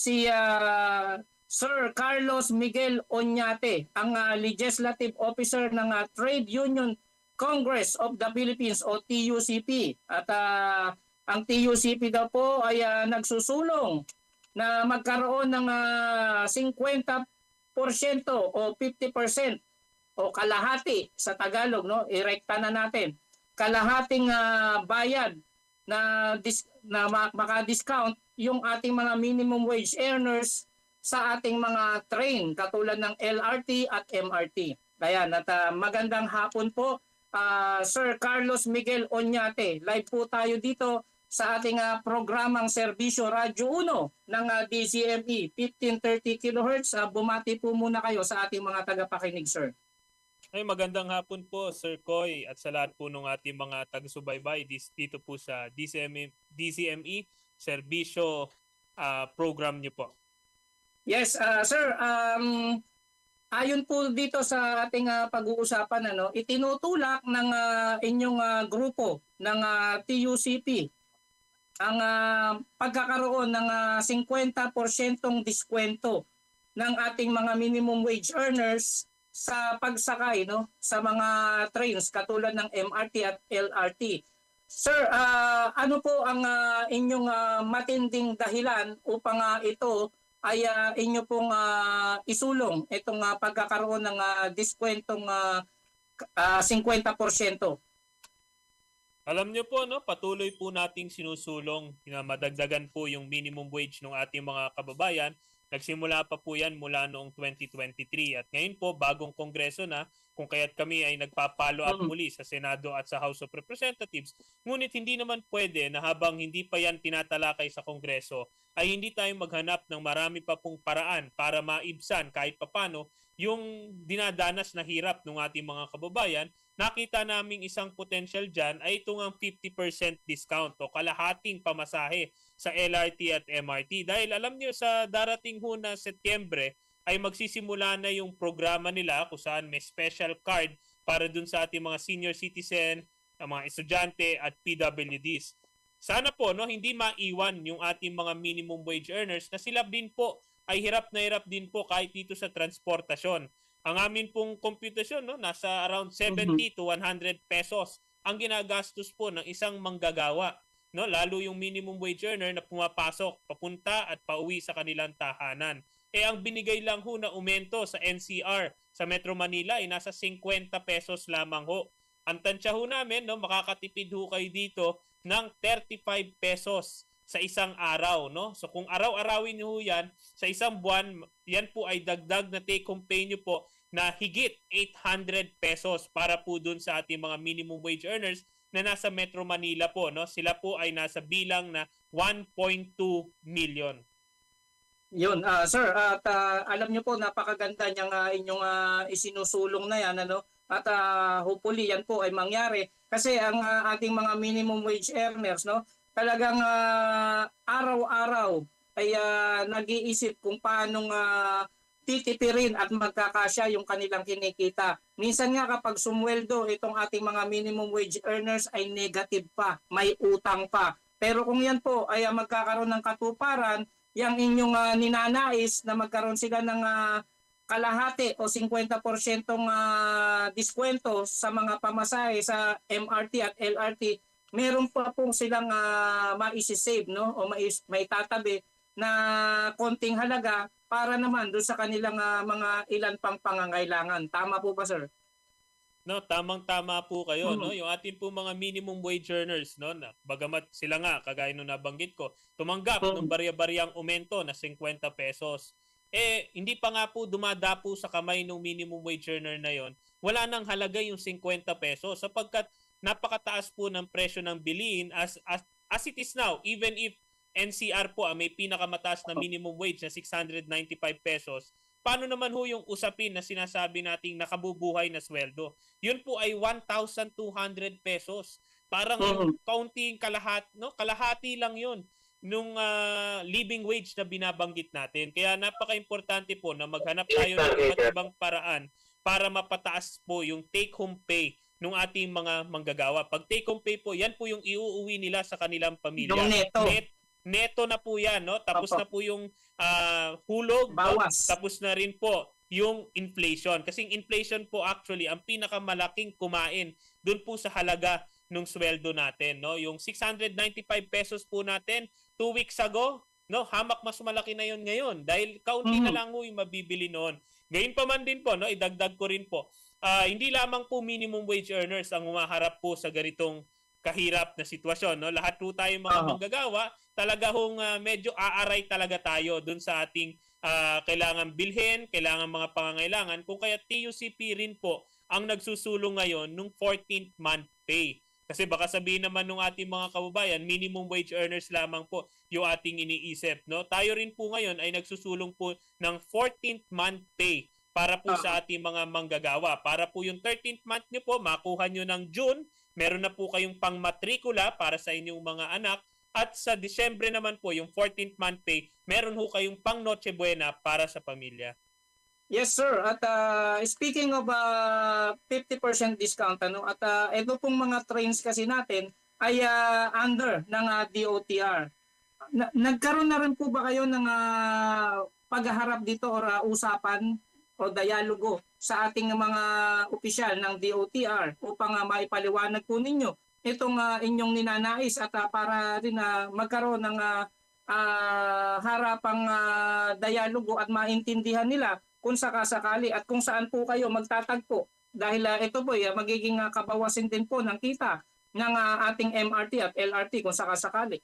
si ah, Sir Carlos Miguel Oñate, ang ah, Legislative Officer ng ah, Trade Union Congress of the Philippines o TUCP. At ah, ang TUCP daw po ay ah, nagsusulong na magkaroon ng ah, 50% o 50% o kalahati sa Tagalog no irekta na natin kalahating ah, bayad na dis, na ma- maka-discount yung ating mga minimum wage earners sa ating mga train katulad ng LRT at MRT. Kaya at ah, magandang hapon po ah, Sir Carlos Miguel Oñate. Live po tayo dito sa ating ah, programang Serbisyo Radyo 1 ng ah, DCME 1530 kHz. Ah, bumati po muna kayo sa ating mga tagapakinig, sir. Ay magandang hapon po Sir Koy at sa lahat po ng ating mga taga-subaybay dito po sa DCME, DCME Serbisyo ah, program niyo po. Yes, ah, sir. Um, ayon po dito sa ating ah, pag-uusapan, ano, itinutulak ng ah, inyong ah, grupo ng ah, TUCP ang ah, pagkakaroon ng ah, 50% diskwento ng ating mga minimum wage earners sa pagsakay no sa mga trains katulad ng MRT at LRT. Sir, ah, ano po ang ah, inyong ah, matinding dahilan upang ah, ito ay ah, inyo pong ah, isulong itong ah, pagkakaroon ng ah, diskwentong k- ah, 50%. Alam niyo po no, patuloy po nating sinusulong na madagdagan po yung minimum wage ng ating mga kababayan. Nagsimula pa po yan mula noong 2023 at ngayon po bagong kongreso na kung kaya't kami ay nagpa-follow up Mm. muli sa Senado at sa House of Representatives. Ngunit hindi naman pwede na habang hindi pa yan tinatalakay sa kongreso ay hindi tayo maghanap ng marami pa pong paraan para maibsan kahit papano yung dinadanas na hirap ng ating mga kababayan, nakita naming isang potential dyan ay itong ang 50% discount o kalahating pamasahe sa LRT at MRT. Dahil alam niyo sa darating ho na Setyembre ay magsisimula na yung programa nila kung saan may special card para dun sa ating mga senior citizen, mga estudyante at PWDs. Sana po no hindi maiwan yung ating mga minimum wage earners na sila din po ay hirap na hirap din po kahit dito sa transportasyon. Ang amin pong komputasyon no nasa around 70 to 100 pesos ang ginagastos po ng isang manggagawa no lalo yung minimum wage earner na pumapasok papunta at pauwi sa kanilang tahanan. Eh ang binigay lang ho na aumento sa NCR sa Metro Manila ay nasa 50 pesos lamang ho. Ang tansya ho namin, no, makakatipid ho kayo dito ng 35 pesos sa isang araw, no? So kung araw-arawin niyo ho 'yan sa isang buwan, yan po ay dagdag na take home pay niyo po na higit 800 pesos para po dun sa ating mga minimum wage earners na nasa Metro Manila po, no? Sila po ay nasa bilang na 1.2 million. Yun, ah, sir, at ah, alam niyo po napakaganda niyang ah, inyong ah, isinusulong na yan ano at ah, hopefully yan po ay mangyari kasi ang ah, ating mga minimum wage earners no talagang ah, araw-araw ay ah, nag-iisip kung paano uh, titipirin at magkakasya yung kanilang kinikita. Minsan nga kapag sumweldo itong ating mga minimum wage earners ay negative pa, may utang pa. Pero kung yan po ay ah, magkakaroon ng katuparan, yung inyong ah, ninanais na magkaroon sila ng ah, kalahati o 50% uh, diskwento sa mga pamasahe sa MRT at LRT, meron pa po silang uh, maisisave no? o mais, may tatabi na konting halaga para naman doon sa kanilang ah, mga ilan pang pangangailangan. Tama po ba sir? No, tamang-tama po kayo, Mhm. no? Yung ating po mga minimum wage earners, no, na bagamat sila nga kagaya nung nabanggit ko, tumanggap Mhm. ng barya-baryang aumento na 50 pesos. Eh, hindi pa nga po dumadapo sa kamay ng minimum wage earner na yon. Wala nang halaga yung 50 pesos sapagkat napakataas po ng presyo ng bilihin as, as as it is now, even if NCR po ah, may pinakamataas na minimum wage na 695 pesos, paano naman ho yung usapin na sinasabi nating nakabubuhay na sweldo? Yun po ay 1,200 pesos. Parang Mhm. kaunting kalahat, no? Kalahati lang 'yun nung ah, living wage na binabanggit natin. Kaya napaka-importante po na maghanap tayo ng iba't ibang paraan para mapataas po yung take-home pay ng ating mga manggagawa. Pag take-home pay po, yan po yung iuuwi nila sa kanilang pamilya. Yung neto. Net, neto na po yan, no? Tapos Opo. na po yung ah, hulog, no? Bawas. tapos na rin po yung inflation. Kasi yung inflation po actually ang pinakamalaking kumain dun po sa halaga ng sweldo natin, no? Yung 695 pesos po natin two weeks ago, no? Hamak mas malaki na yun ngayon dahil kaunti na Mhm. lang ho yung mabibili noon. Gayun pa man din po, no? Idagdag ko rin po. Ah, hindi lamang po minimum wage earners ang umaharap po sa ganitong kahirap na sitwasyon, no? Lahat po tayo mga Aha. manggagawa, talaga hong ah, medyo aaray talaga tayo dun sa ating ah, kailangan bilhin, kailangan mga pangangailangan. Kung kaya TUCP rin po ang nagsusulong ngayon nung 14th month pay. Kasi baka sabihin naman ng ating mga kababayan, minimum wage earners lamang po yung ating iniisip. No? Tayo rin po ngayon ay nagsusulong po ng 14th month pay para po sa ating mga manggagawa. Para po yung 13th month nyo po, makuha nyo ng June, meron na po kayong pangmatrikula para sa inyong mga anak. At sa Disyembre naman po, yung 14th month pay, meron ho kayong pang Noche Buena para sa pamilya. Yes sir. At ah, speaking of ah, 50% discount ano at ah, ito pong mga trains kasi natin ay ah, under ng ah, DOTR. Na- nagkaroon na rin po ba kayo ng ah, paghaharap dito or ah, usapan o dialogo sa ating mga opisyal ng DOTR upang ah, maipaliwanag po ninyo itong ah, inyong ninanais at ah, para rin na magkaroon ng ah, ah, harapang ah, dialogo at maintindihan nila kung sakasakali at kung saan po kayo magtatagpo dahil ah, ito po ay magiging ah, kabawasin din po ng kita ng ah, ating MRT at LRT kung sakasakali.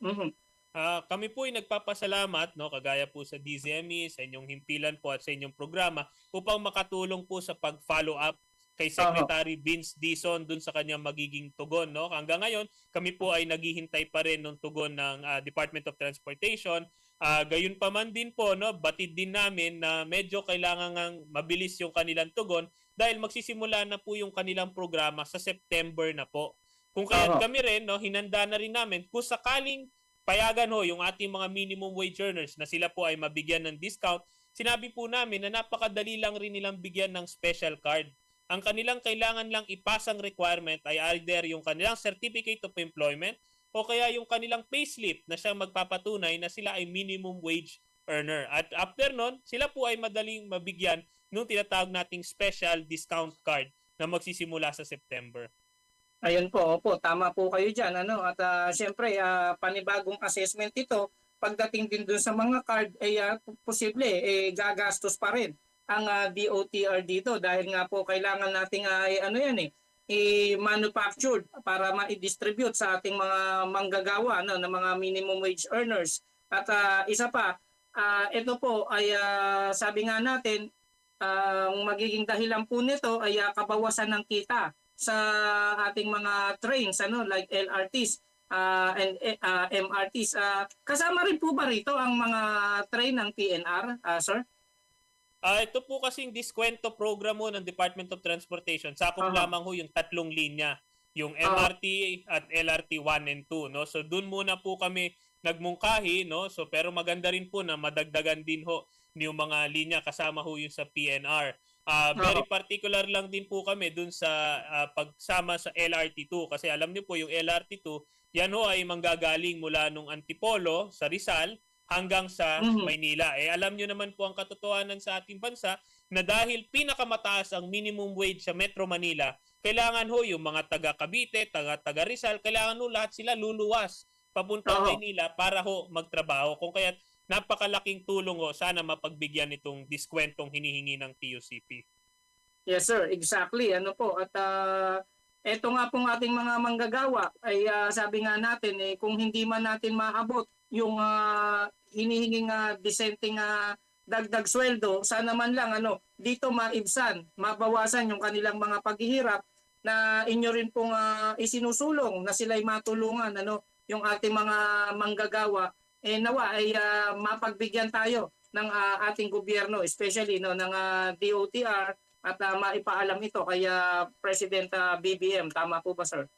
Mhm. Ah, kami po ay nagpapasalamat no kagaya po sa DZME, sa inyong himpilan po at sa inyong programa upang makatulong po sa pag-follow up kay Secretary Vince Dizon dun sa kanyang magiging tugon no. Hanggang ngayon, kami po ay naghihintay pa rin ng tugon ng ah, Department of Transportation. Ah, gayon pa man din po no, batid din namin na medyo kailangan ngang mabilis yung kanilang tugon dahil magsisimula na po yung kanilang programa sa September na po. Kung kaya Oo. kami rin no, hinanda na rin namin kung sakaling payagan ho yung ating mga minimum wage earners na sila po ay mabigyan ng discount, sinabi po namin na napakadali lang rin nilang bigyan ng special card. Ang kanilang kailangan lang ipasang requirement ay either yung kanilang certificate of employment o kaya yung kanilang payslip na siyang magpapatunay na sila ay minimum wage earner. At after nun, sila po ay madaling mabigyan nung tinatawag nating special discount card na magsisimula sa September. Ayun po, opo, tama po kayo diyan ano? At ah, syempre ah, panibagong assessment ito. Pagdating din dun sa mga card ay ah, posible eh gagastos pa rin ang ah, DOTR dito. Dahil nga po kailangan nating eh, ano yan eh i-manufactured para ma-distribute sa ating mga manggagawa no, ng mga minimum wage earners. At ah, isa pa, ah, ito po ay ah, sabi nga natin ang magiging dahilan po nito ay ah, kabawasan ng kita sa ating mga trains ano like LRTs ah, and eh, ah, MRTs. Ah, kasama rin po ba rito ang mga train ng PNR, ah, sir? Ah, ito po kasing diskwento program mo ng Department of Transportation. Sakop Aha. lamang ho yung tatlong linya, yung Ah. MRT at LRT 1 and 2, no? So doon muna po kami nagmungkahi, no? So pero maganda rin po na madagdagan din ho yung mga linya kasama ho yung sa PNR. Ah, very particular lang din po kami dun sa ah, pagsama sa LRT2 kasi alam niyo po yung LRT2, yan ho ay manggagaling mula nung Antipolo sa Rizal hanggang sa Mhm. Maynila. Eh alam niyo naman po ang katotohanan sa ating bansa na dahil pinakamataas ang minimum wage sa Metro Manila, kailangan ho yung mga taga Cavite, taga taga Rizal, kailangan ho lahat sila luluwas papunta Oo. Maynila para ho magtrabaho. Kung kaya napakalaking tulong ho sana mapagbigyan itong diskwentong hinihingi ng TUCP. Yes sir, exactly. Ano po? At ah, eto nga pong ating mga manggagawa. Ay ah, sabi nga natin eh kung hindi man natin maabot yung ah, hinihinging uh, disenteng ah, dagdag sweldo, sana man lang ano dito maibsan, mabawasan yung kanilang mga paghihirap na inyo rin pong ah, isinusulong na sila'y matulungan ano yung ating mga manggagawa eh nawa ay ah, mapagbigyan tayo ng ah, ating gobyerno especially no ng ah, DOTR at uh, maipaalam ito kay ah, President ah, BBM. Tama po ba, sir?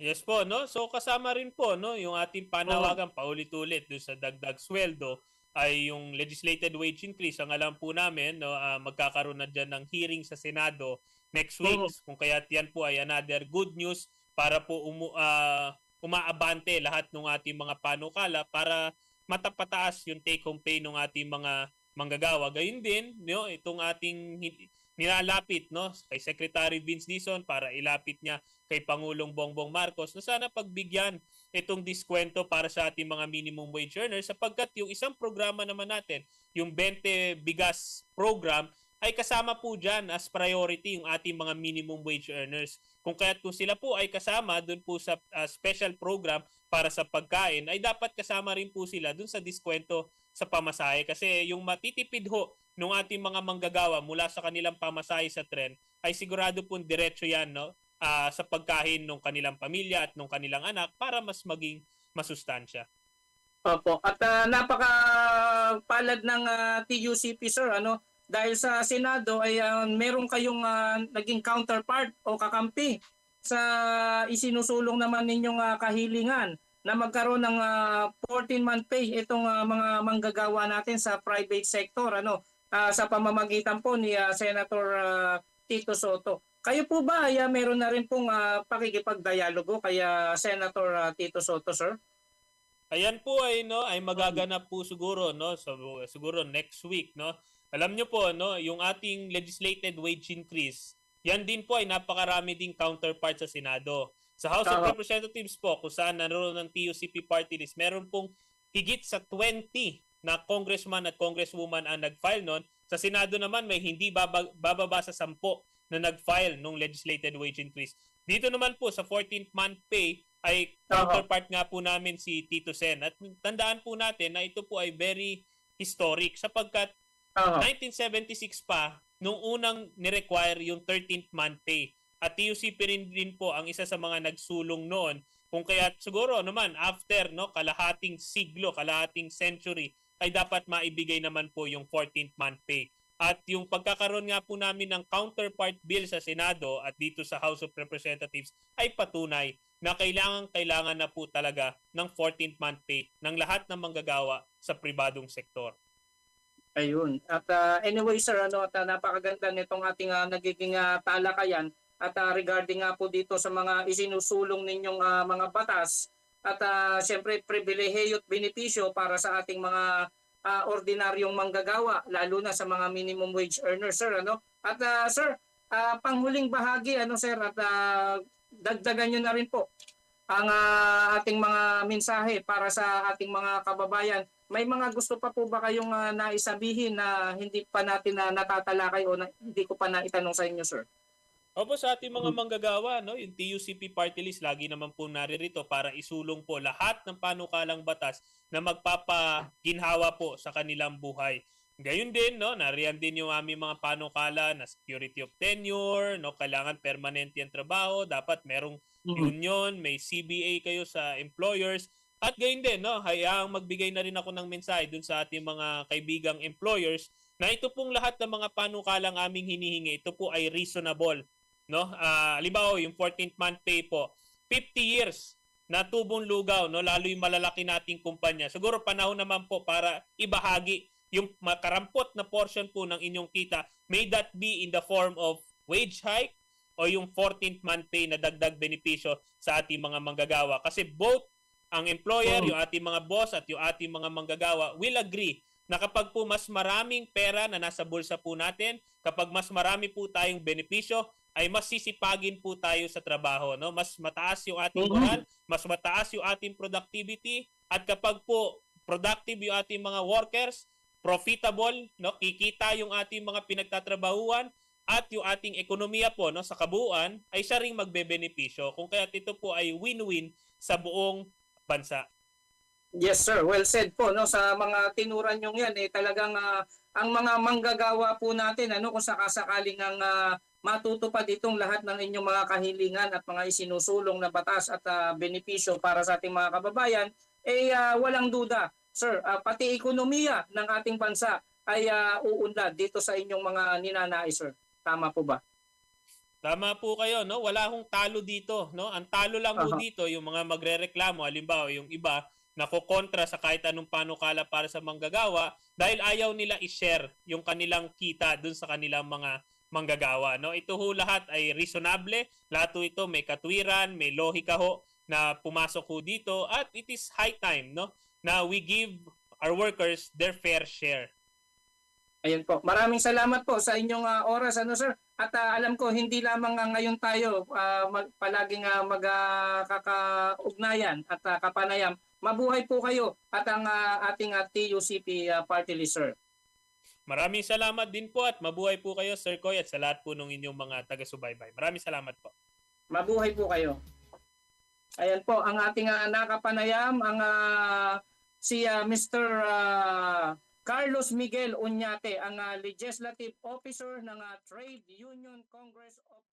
Yes po, no? So kasama rin po, no, yung ating panawagan paulit-ulit doon sa dagdag sweldo ay yung legislated wage increase. Ang alam po namin, no, ah, magkakaroon na dyan ng hearing sa Senado next week. Oo. Kung kaya yan po ay another good news para po umu, ah, umaabante lahat ng ating mga panukala para matapataas yung take home pay ng ating mga manggagawa. Gayun din, no, itong ating nilalapit no kay Secretary Vince Dizon para ilapit niya kay Pangulong Bongbong Marcos na sana pagbigyan itong diskwento para sa ating mga minimum wage earners sapagkat yung isang programa naman natin, yung 20 bigas program ay kasama po dyan as priority yung ating mga minimum wage earners. Kung kaya't kung sila po ay kasama dun po sa uh, special program para sa pagkain, ay dapat kasama rin po sila dun sa diskwento sa pamasahe. Kasi yung matitipid ho ng ating mga manggagawa mula sa kanilang pamasahe sa tren, ay sigurado po diretso yan no? ah, sa pagkain ng kanilang pamilya at ng kanilang anak para mas maging masustansya. Opo. At uh, napaka palad ng ah, TUCP sir ano dahil sa Senado ay ah, meron kayong ah, naging counterpart o kakampi sa isinusulong naman ninyong ah, kahilingan na magkaroon ng 14-month pay itong ah, mga manggagawa natin sa private sector ano ah, sa pamamagitan po ni ah, Senator ah, Tito Soto. Kayo po ba ay ah, meron na rin pong ah, pakikipagdialogo kaya Senator ah, Tito Soto sir? Ayan po ay no ay magaganap po siguro no so, siguro next week no. Alam niyo po no yung ating legislated wage increase yan din po ay napakarami ding counterpart sa Senado. Sa House of. Representatives po kung saan naroon ng TUCP party list meron pong higit sa 20 na congressman at congresswoman ang nag-file nun. Sa Senado naman may hindi baba, bababa sa 10 na nag-file nung legislated wage increase. Dito naman po sa 14th month pay ay counterpart nga po namin si Tito Sen. At tandaan po natin na ito po ay very historic sapagkat Oo. 1976 pa nung unang ni-require yung 13th month pay. At TUCP rin din po ang isa sa mga nagsulong noon kung kaya siguro naman after no kalahating siglo, kalahating century ay dapat maibigay naman po yung 14th month pay. At yung pagkakaroon nga po namin ng counterpart bill sa Senado at dito sa House of Representatives ay patunay na kailangan kailangan na po talaga ng 14th month pay ng lahat ng manggagawa sa pribadong sektor. Ayun. At ah, anyway sir, ano, at ah, napakaganda nitong ating ah, nagiging ah, talakayan at ah, regarding nga po dito sa mga isinusulong ninyong ah, mga batas at uh, siyempre pribilehiyo at benepisyo para sa ating mga ah, ordinaryong manggagawa lalo na sa mga minimum wage earners sir ano. At ah, sir, ah, panghuling bahagi ano sir at ah, dagdagan niyo na rin po ang ah, ating mga mensahe para sa ating mga kababayan may mga gusto pa po ba kayong uh, naisabihin na hindi pa natin na natatalakay o na, hindi ko pa naitanong sa inyo, sir? Opo sa ating mga manggagawa, no, yung TUCP party list lagi naman po naririto para isulong po lahat ng panukalang batas na magpapaginhawa po sa kanilang buhay. Gayun din, no, nariyan din yung aming mga panukala na security of tenure, no, kailangan permanente ang trabaho, dapat merong union, may CBA kayo sa employers. At gayon din, no, hayaang magbigay na rin ako ng mensahe dun sa ating mga kaibigang employers na ito pong lahat ng mga panukalang aming hinihingi, ito po ay reasonable. No? Ah, halimbawa, yung 14th month pay po, 50 years na tubong lugaw, no? lalo yung malalaki nating kumpanya. Siguro panahon naman po para ibahagi yung makarampot na portion po ng inyong kita. May that be in the form of wage hike o yung 14th month pay na dagdag benepisyo sa ating mga manggagawa. Kasi both ang employer, Mm. yung ating mga boss at yung ating mga manggagawa will agree na kapag po mas maraming pera na nasa bulsa po natin, kapag mas marami po tayong benepisyo, ay mas sisipagin po tayo sa trabaho. No? Mas mataas yung ating Mhm. moral, mas mataas yung ating productivity, at kapag po productive yung ating mga workers, profitable, no? kikita yung ating mga pinagtatrabahuan, at yung ating ekonomiya po no, sa kabuuan ay siya ring magbebenepisyo. Kung kaya ito po ay win-win sa buong bansa. Yes, sir. Well said po. No? Sa mga tinuran nyo yan, eh, talagang ah, ang mga manggagawa po natin, ano, kung sakasakaling ang ah, matutupad itong lahat ng inyong mga kahilingan at mga isinusulong na batas at ah, benepisyo para sa ating mga kababayan, eh ah, walang duda, sir, ah, pati ekonomiya ng ating bansa ay ah, uunlad dito sa inyong mga ninanais, sir. Tama po ba? Tama po kayo, no? Wala hong talo dito, no? Ang talo lang po Aha. dito yung mga magrereklamo, halimbawa yung iba na kokontra sa kahit anong panukala para sa manggagawa dahil ayaw nila i-share yung kanilang kita dun sa kanilang mga manggagawa, no? Ito ho lahat ay reasonable, lahat ho ito may katwiran, may lohika ho na pumasok ho dito at it is high time no na we give our workers their fair share. Ayun po. Maraming salamat po sa inyong ah, oras ano sir. At ah, alam ko hindi lamang ah, ngayon tayo ah, mag, palaging uh, magkakaugnayan at ah, kapanayam. Mabuhay po kayo at ang ah, ating ah, TUCP ah, party list sir. Maraming salamat din po at mabuhay po kayo Sir Koy at sa lahat po ng inyong mga taga-subaybay. Maraming salamat po. Mabuhay po kayo. Ayan po ang ating ah, nakapanayam ang ah, si ah, Mr. ah, Carlos Miguel Uñate ang ah, legislative officer ng ah, Trade Union Congress of.